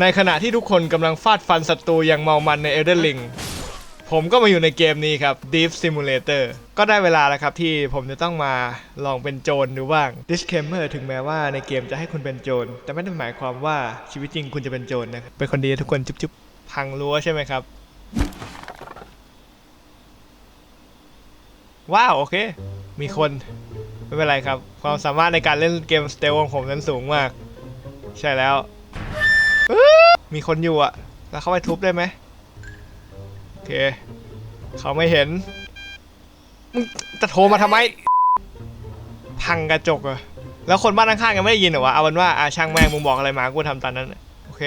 ในขณะที่ทุกคนกำลังฟาดฟันศัตรูอย่างเมามันใน Elden Ring ผมก็มาอยู่ในเกมนี้ครับ Deep Simulator ก็ได้เวลาแล้วครับที่ผมจะต้องมาลองเป็นโจรดูบ้าง Disclaimer ถึงแม้ว่าในเกมจะให้คุณเป็นโจร แต่ไม่ได้หมายความว่าชีวิตจริงคุณจะเป็นโจรนะครับ เป็นคนดีทุกคนจุ๊บๆ พังรั้วใช่ไหมครับ ว้าว โอเค มีคน ไม่เป็นไรครับ ความสามารถในการเล่นเกมสเตลของผมนั้นสูงมาก ใช่แล้ว มีคนอยู่อะแล้วเข้าไปทุบได้ไหมโอเค เขาไม่เห็น มึงจะโทรมาทำไม พังกระจกอะแล้วคนบ้านข้างๆยังไม่ได้ยินเหรอวะ เอาเป็นว่าอาช่างแม่งมึงบอกอะไรมา กูทำตามนั้นโอเค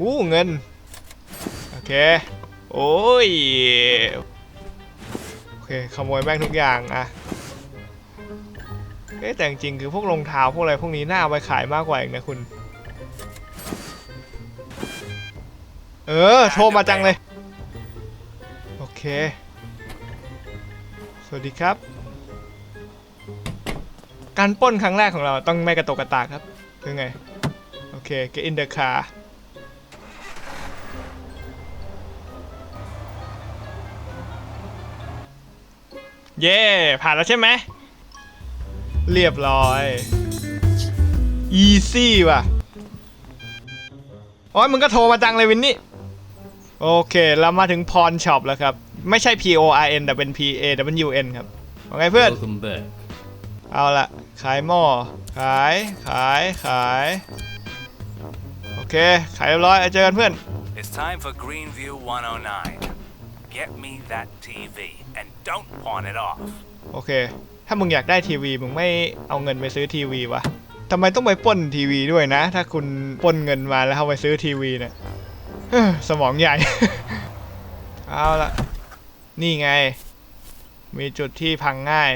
อู้เงิน โอเค โอ้ย โอเค ขโมยแม่งทุกอย่างอะ เอ๊แต่จริงคือพวกรองเท้าพวกอะไรพวกนี้น่าเอาไปขายมากกว่าอีกนะคุณ เออ โทรมาจังเลย โอเค สวัสดีครับ การป้นครั้งแรกของเราต้องไม่กระตกกระตากครับ คือไง โอเค get in the car เย่ผ่านแล้วใช่ไหม เรียบร้อย easy ว่ะ โอ้ยมึงก็โทรมาจังเลยวินนี่ โอเค เรามาถึงพรช็อปแล้วครับ ไม่ใช่ P O R N แต่เป็น P A W N ครับว่าไงเพื่อน Welcome back. เอาละขายหม้อ ขาย ขาย ขาย โอเค ขายเรียบร้อยเจอกันเพื่อน It's time for Greenview 109. Get me that TV and don't pawn it off. โอเค ถ้ามึงอยากได้ทีวีมึงไม่เอาเงินไปซื้อทีวีวะทำไมต้องไปป้นทีวีด้วยนะ ถ้าคุณป้นเงินมาแล้วเอาไปซื้อทีวีเนี่ยสมองใหญ่ เอาละนี่ไง มีจุดที่พังง่าย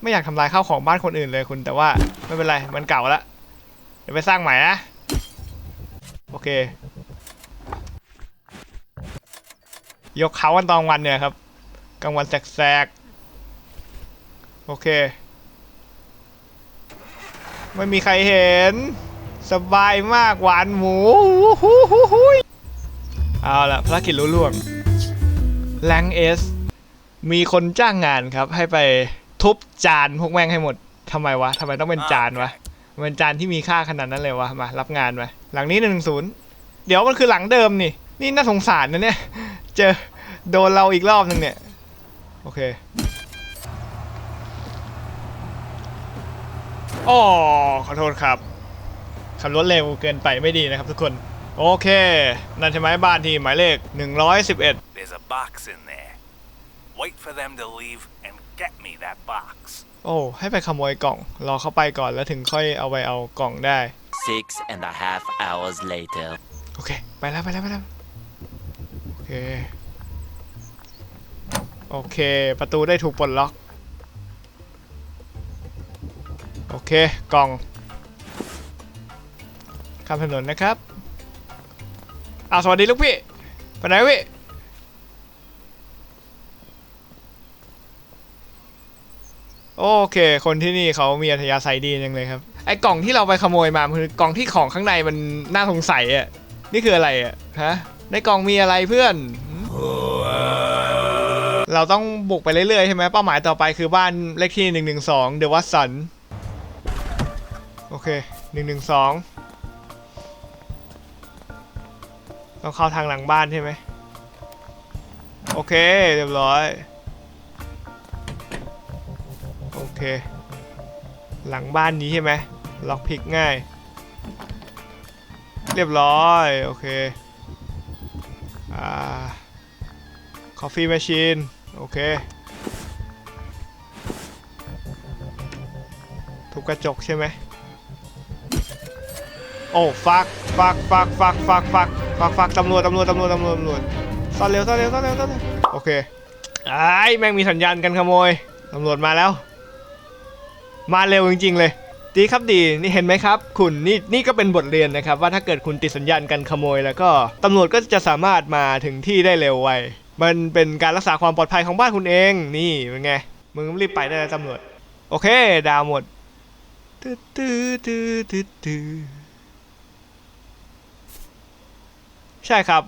ไม่อยากทำลายข้าวของบ้านคนอื่นเลยคุณ แต่ว่าไม่เป็นไร มันเก่าแล้วเดี๋ยวไปสร้างใหม่นะ โอเค ยกเขากันตอนวันเนี่ยครับกลางวันแสกๆ โอเค ไม่มีใครเห็น สบายมากหวานหมูหูหูหูเอาละภารกิจรุ่ล่วงแรงเอสมีคนจ้างงานครับ ให้ไปทุบจานพวกแม่งให้หมดทำไมวะทำไมต้องเป็นจานวะเป็นจานที่มีค่าขนาดนั้นเลยวะมา รับงานไปหลังนี้หนึ่งศูนย์เดี๋ยวมันคือหลังเดิมนี่ นี่น่าสงสารนะเนี่ย เจอโดนเราอีกรอบนึงเนี่ย โอเค อ๋อขอโทษครับ ขับรถเร็วเกินไปไม่ดีนะครับทุกคน โอเค นั่นใช่ไหมบ้านที่หมายเลข 111 There's a box in there. Wait for them to leave and get me that box. โอ้ให้ไปขโมยกล่อง รอเข้าไปก่อนแล้วถึงค่อยเอาไปเอากล่องได้ Six and a half hours later. โอเค ไปแล้วไปแล้วไปแล้วโอเค โอเค ประตูได้ถูกปลดล็อก โอเค กล่องข้ามถนนนะครับอ้าวสวัสดีลูกพี่ ไปไหนพี่โอเค คนที่นี่เขามีอัธยาศัยดีจังเลยครับ ไอ้กล่องที่เราไปขโมยมาคือกล่องที่ของข้างในมันน่าสงสัยอะ นี่คืออะไรอะฮะ ในกล่องมีอะไรเพื่อน เราต้องบุกไปเรื่อยๆใช่ไหมเป้าหมายต่อไปคือบ้านเลขที่ 112 The Watson โอเค112ต้องเข้าทางหลังบ้านใช่ไหมโอเค เรียบร้อย โอเค หลังบ้านนี้ใช่ไหมล็อกพิกง่าย เรียบร้อย โอเคอ่า coffee machine โอเคทุบกระจกใช่ไหม โอ้ฟักฟักฟักฟักฟักฟักฟักฟักตำรวจตำรวจตำรวจตำรวจตำรวจซ่อนเร็วซ่อนเร็วซ่อนเร็วซ่อนเร็วโอเคไอ้แม่งมีสัญญาณกันขโมยตำรวจมาแล้ว มาเร็วจริงๆเลย ดีครับดีนี่เห็นไหมครับ คุณนี่นี่ก็เป็นบทเรียนนะครับ ว่าถ้าเกิดคุณติดสัญญาณการขโมย แล้วก็ตำรวจก็จะสามารถมาถึงที่ได้เร็วไวมันเป็นการรักษาความปลอดภัยของบ้านคุณเองนี่เป็นไงมึงรีบไปได้แล้วตำรวจ โอเค ดาวหมดตื้อตื้อตื้อตื้อตื้อ ใช่ครับ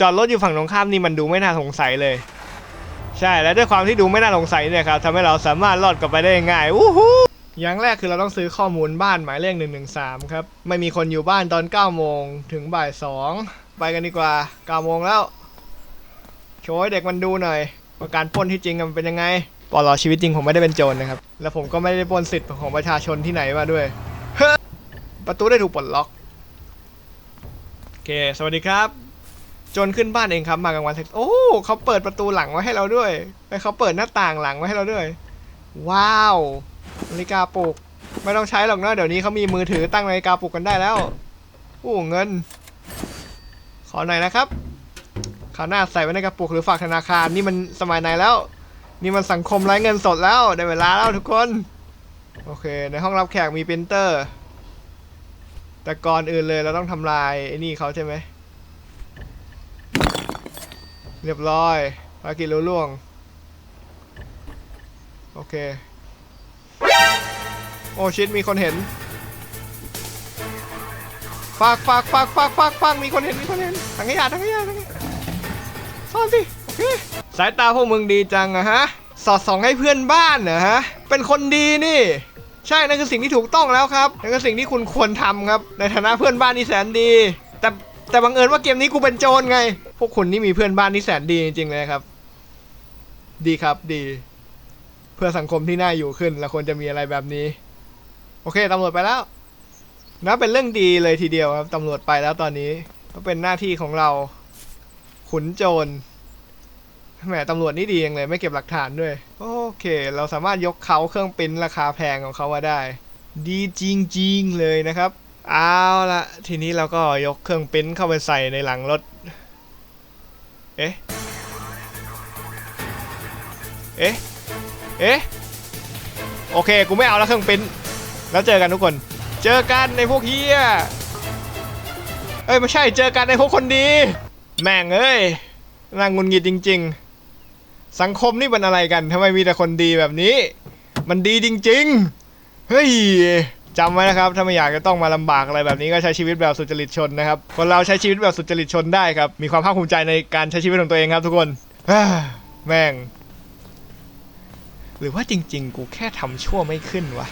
จอดรถอยู่ฝั่งตรงข้ามนี่มันดูไม่น่าสงสัยเลย ใช่และด้วยความที่ดูไม่น่าสงสัยเนี่ยครับทำให้เราสามารถรอดกลับไปได้ง่ายวู้ฮู้อย่างแรกคือเราต้องซื้อข้อมูลบ้านหมายเลข113ครับ ไม่มีคนอยู่บ้านตอน9โมงถึงบ่าย2ไปกันดีกว่า9โมงแล้วโชว์ให้เด็กมันดูหน่อยว่าการปล้นที่จริงมันเป็นยังไงปอลอชีวิตจริงผมไม่ได้เป็นโจรนะครับ และผมก็ไม่ได้ปล้นสิทธิ์ของประชาชนที่ไหนมาด้วย ประตูได้ถูกปลดล็อก เค สวัสดีครับจรขึ้นบ้านเองครับ มากลางวันเสร็จโอ้เขาเปิดประตูหลังไว้ให้เราด้วยและเขาเปิดหน้าต่างหลังไว้ให้เราด้วย ว้าวนาฬิกาปลุกไม่ต้องใช้หรอกเนะเดี๋ยวนี้เขามีมือถือตั้งนาฬิกาปลุกกันได้แล้วโอ้เงิน ขอหน่อยนะครับขาวหน้าใส่ไว้ในกระปุกหรือฝากธนาคารนี่มันสมัยไหนแล้ว นี่มันสังคมไร้เงินสดแล้วได้เวลาแล้วทุกคน โอเค ในห้องรับแขกมีปรินเตอร์ แต่ก่อนอื่นเลยเราต้องทำลายไอ้นี่เขาใช่ไหม เรียบร้อยภารกิจลุล่วง โอเค โอ้ชิดมีคนเห็นฝากฝากฝากฝากฝากฝากมีคนเห็นมีคนเห็นถังขยะถังขยะถังขยะซ่อนสิโอเคสายตาพวกมึงดีจังอะฮะ สอดส่องให้เพื่อนบ้านเหรอฮะ เป็นคนดีนี่ ใช่นั่นคือสิ่งที่ถูกต้องแล้วครับนั่นคือสิ่งที่คุณควรทำครับ ในฐานะเพื่อนบ้านที่แสนดี แต่แต่บังเอิญว่าเกมนี้กูเป็นโจรไง พวกคุณนี่มีเพื่อนบ้านที่แสนดีจริงๆเลยครับ ดีครับดี เพื่อสังคมที่น่าอยู่ขึ้นเราควรจะมีอะไรแบบนี้ โอเคตำรวจไปแล้วนะเป็นเรื่องดีเลยทีเดียวครับตำรวจไปแล้วตอนนี้ก็เป็นหน้าที่ของเรา ขุนโจร แหมตำรวจนี่ดียังเลยไม่เก็บหลักฐานด้วย โอเค เราสามารถยกเขาเครื่องปริ้นราคาแพงของเขามาได้ ดีจริงๆเลยนะครับ เอาละทีนี้เราก็ยกเครื่องปริ้นเข้าไปใส่ในหลังรถ เอ๊ะ เอ๊ะ เอ๊ะ โอเค กูไม่เอาแล้วเครื่องปริ้น แล้วเจอกันทุกคน เจอกันในพวกเฮียเอ้ยไม่ใช่เจอกันในพวกคนดี แม่งเอ้ยน่างุนงิดจริง ๆ สังคมนี่มันอะไรกันทำไมมีแต่คนดีแบบนี้ มันดีจริงๆ เฮ้ยจำไว้นะครับถ้าไม่อยากจะต้องมาลำบากอะไรแบบนี้ก็ใช้ชีวิตแบบสุจริตชนนะครับคนเราใช้ชีวิตแบบสุจริตชนได้ครับมีความภาคภูมิใจในการใช้ชีวิตของตัวเองครับทุกคนแม่ง หรือว่าจริง ๆ กูแค่ทำชั่วไม่ขึ้นวะ